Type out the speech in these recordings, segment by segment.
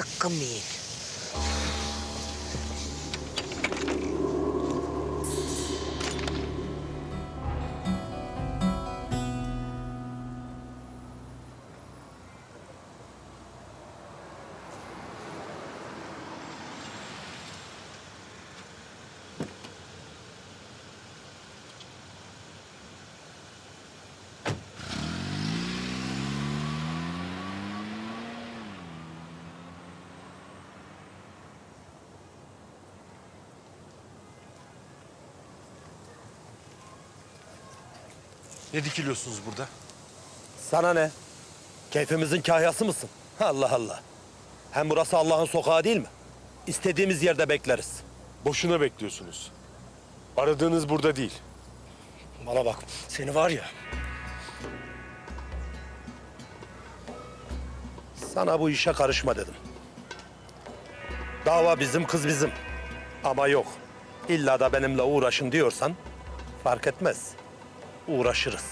A kımik. Ne dikiliyorsunuz burada? Sana ne? Keyfimizin kahyası mısın? Allah Allah. Hem burası Allah'ın sokağı değil mi? İstediğimiz yerde bekleriz. Boşuna bekliyorsunuz. Aradığınız burada değil. Bana bak, seni var ya. Sana bu işe karışma dedim. Dava bizim, kız bizim. Ama yok. İlla da benimle uğraşın diyorsan fark etmez. Uğraşırız.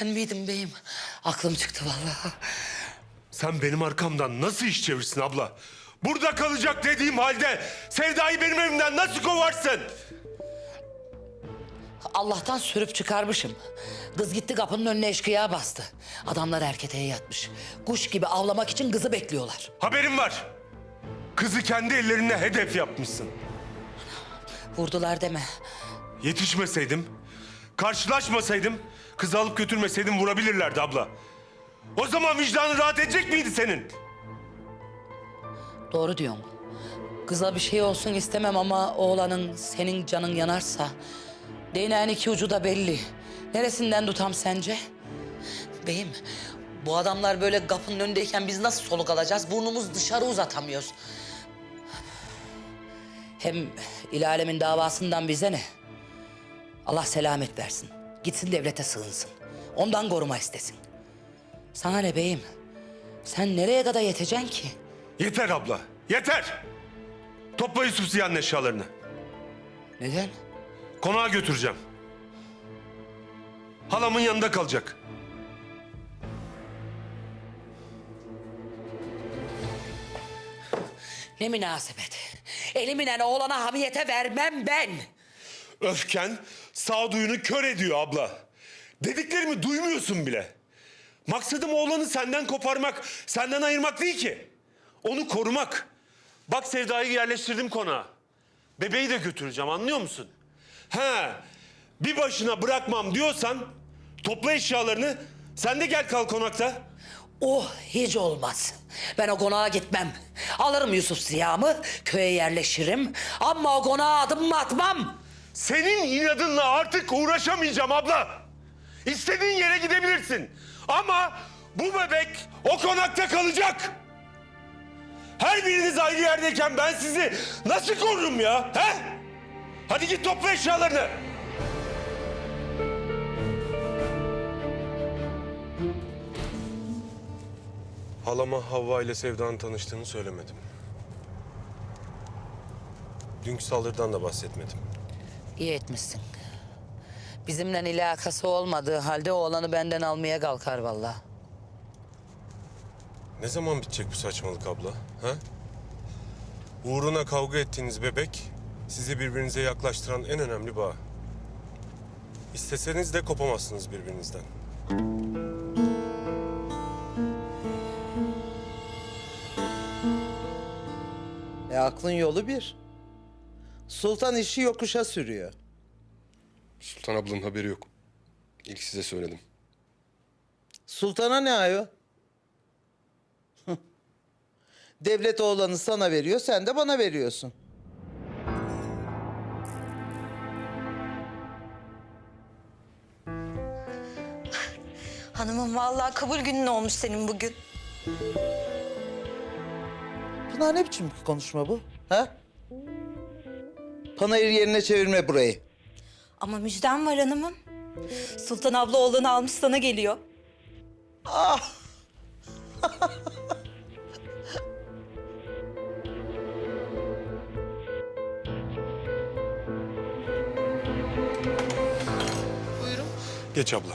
Sen miydin beyim? Aklım çıktı vallahi. Sen benim arkamdan nasıl iş çevirsin abla? Burada kalacak dediğim halde Sevda'yı benim evimden nasıl kovarsın? Allah'tan sürüp çıkarmışım. Kız gitti kapının önüne eşkıya bastı. Adamlar erketeye yatmış. Kuş gibi avlamak için kızı bekliyorlar. Haberim var. Kızı kendi ellerine hedef yapmışsın. Vurdular deme. Yetişmeseydim, karşılaşmasaydım, kızı alıp götürmeseydim vurabilirlerdi abla. O zaman vicdanın rahat edecek miydi senin? Doğru diyorsun. Kıza bir şey olsun istemem ama oğlanın senin canın yanarsa... ...değneğin iki ucu da belli. Neresinden tutam sence? Beyim, bu adamlar böyle kapının önündeyken biz nasıl soluk alacağız? Burnumuz dışarı uzatamıyoruz. Hem il alemin davasından bize ne? Allah selamet versin. Gitsin devlete sığınsın. Ondan koruma istesin. Sana ne beyim? Sen nereye kadar yeteceksin ki? Yeter abla, yeter! Topla Yusuf Ziya'nın eşyalarını. Neden? Konağa götüreceğim. Halamın yanında kalacak. Ne münasebet. Eliminen oğlana hamiyete vermem ben. Öfken sağduyunu kör ediyor abla. Dediklerimi duymuyorsun bile. Maksadım oğlanı senden koparmak, senden ayırmak değil ki. Onu korumak. Bak Sevda'yı yerleştirdim konağa. Bebeği de götüreceğim anlıyor musun? He, bir başına bırakmam diyorsan topla eşyalarını sen de gel kal konakta. Oh hiç olmaz. Ben o konağa gitmem. Alırım Yusuf Ziya'mı, köye yerleşirim. Ama o konağa adım atmam. Senin inadınla artık uğraşamayacağım abla. İstediğin yere gidebilirsin. Ama bu bebek o konakta kalacak. Her biriniz ayrı yerdeyken ben sizi nasıl korurum ya? He? Hadi git topla eşyalarını. Halama Havva ile Sevda'nın tanıştığını söylemedim. Dünkü saldırıdan da bahsetmedim. İyi etmişsin. Bizimle ilakası olmadığı halde oğlanı benden almaya kalkar vallahi. Ne zaman bitecek bu saçmalık abla? Ha? Uğruna kavga ettiğiniz bebek sizi birbirinize yaklaştıran en önemli bağ. İsteseniz de kopamazsınız birbirinizden. E aklın yolu bir. Sultan işi yokuşa sürüyor. Sultan ablanın haberi yok. İlk size söyledim. Sultana ne ayol? Hıh. Devlet oğlanı sana veriyor, sen de bana veriyorsun. Hanımım vallahi kabul günün olmuş senin bugün. Pınar ne biçim bir konuşma bu? Ha? Panayır yerine çevirme burayı. Ama müjdem var hanımım. Sultan abla oğlanı almış sana geliyor. Geç abla.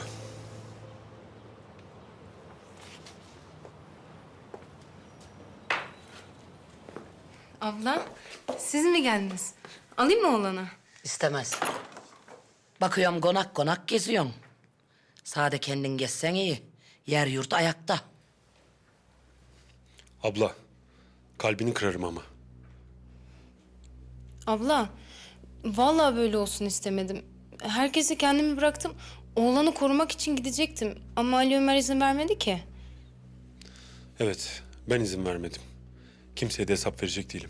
Abla, siz mi geldiniz? Alayım mı oğlanı? İstemez. Bakıyorum konak konak geziyorsun. Sade kendin gezsen iyi. Yer yurt ayakta. Abla, kalbini kırarım ama. Abla, vallahi böyle olsun istemedim. Herkese kendimi bıraktım. Oğlanı korumak için gidecektim. Ama Ali Ömer izin vermedi ki. Evet, ben izin vermedim. Kimseye de hesap verecek değilim.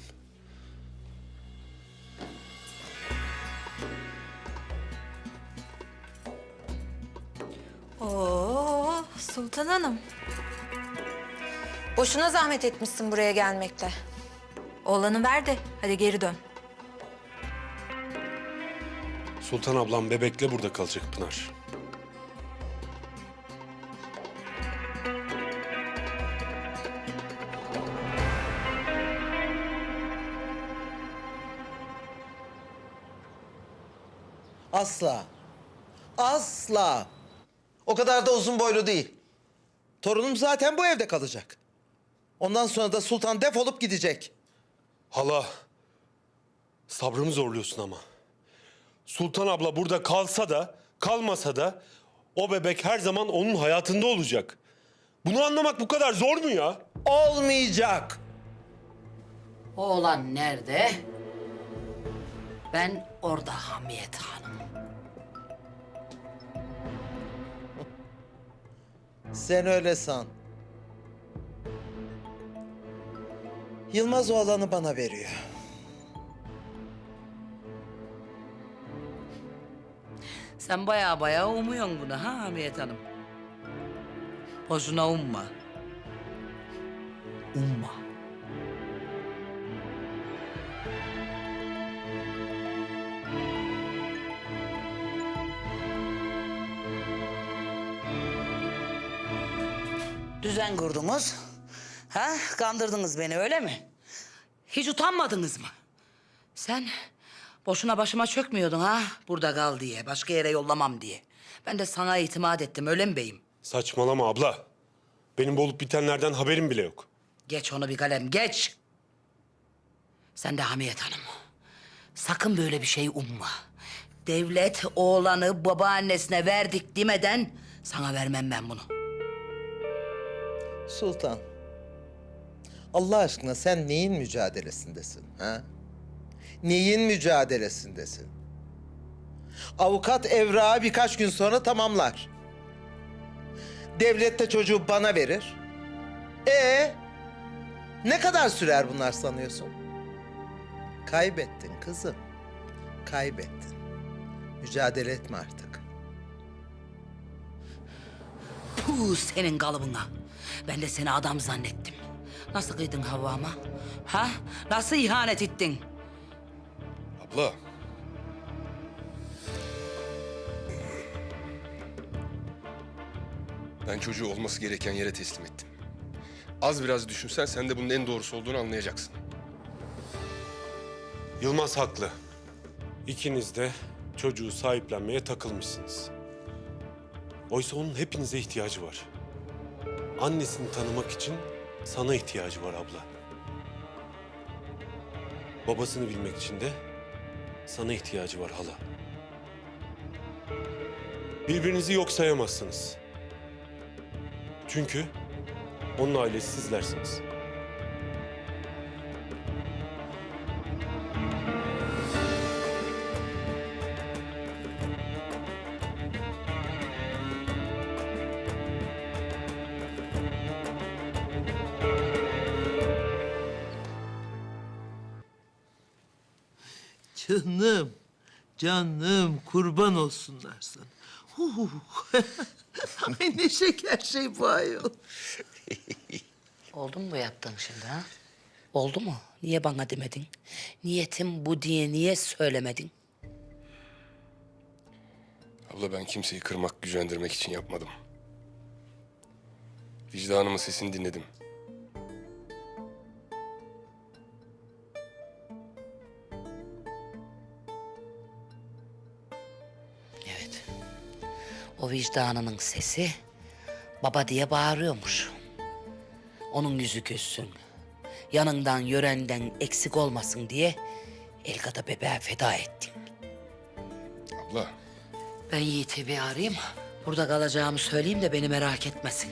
Sultan Hanım. Boşuna zahmet etmişsin buraya gelmekle. Oğlanı ver de hadi geri dön. Sultan ablam bebekle burada kalacak Pınar. Asla. Asla. O kadar da uzun boylu değil. Torunum zaten bu evde kalacak. Ondan sonra da sultan defolup gidecek. Hala, sabrımı zorluyorsun ama. Sultan abla burada kalsa da, kalmasa da o bebek her zaman onun hayatında olacak. Bunu anlamak bu kadar zor mu ya? Olmayacak. Oğlan nerede? Ben orada Hamiyet Hanım. Sen öyle san. Yılmaz oğlanı bana veriyor. Sen baya baya umuyorsun bunu ha Hamiyet Hanım. Boşuna umma. Umma. Düzen kurdunuz. Ha? Kandırdınız beni öyle mi? Hiç utanmadınız mı? Sen boşuna başıma çökmüyordun ha? Burada kal diye, başka yere yollamam diye. Ben de sana itimat ettim öyle mi beyim? Saçmalama abla. Benim bu olup bitenlerden haberim bile yok. Geç onu bir kalem, geç. Sen de Hamiyet Hanım. Sakın böyle bir şey umma. Devlet oğlanı babaannesine verdik demeden sana vermem ben bunu. Sultan. Allah aşkına sen neyin mücadelesindesin ha? Neyin mücadelesindesin? Avukat evrağı birkaç gün sonra tamamlar. Devlet de çocuğu bana verir. E ne kadar sürer bunlar sanıyorsun? Kaybettin kızım. Kaybettin. Mücadele etme artık. Puh senin kalıbına. Ben de seni adam zannettim. Nasıl kıydın Havva'ma? Ha? Nasıl ihanet ettin? Abla. Ben çocuğu olması gereken yere teslim ettim. Az biraz düşünsen sen de bunun en doğrusu olduğunu anlayacaksın. Yılmaz haklı. İkiniz de çocuğu sahiplenmeye takılmışsınız. Oysa onun hepinize ihtiyacı var. Annesini tanımak için sana ihtiyacı var abla. Babasını bilmek için de sana ihtiyacı var hala. Birbirinizi yok sayamazsınız. Çünkü onun ailesi sizlersiniz. Canım, canım kurban olsunlar sana. Ay ne şeker şey bu ayol. Oldu mu bu yaptığın şimdi ha? Oldu mu? Niye bana demedin? Niyetim bu diye niye söylemedin? Abla ben kimseyi kırmak, gücendirmek için yapmadım. Vicdanımın sesini dinledim. Evet. O vicdanının sesi baba diye bağırıyormuş. Onun yüzü gülsün. Yanından yörenden eksik olmasın diye Elgada bebeğe feda ettin. Abla, Ben Yiğit'i bir arayayım. Burada kalacağımı söyleyeyim de beni merak etmesin.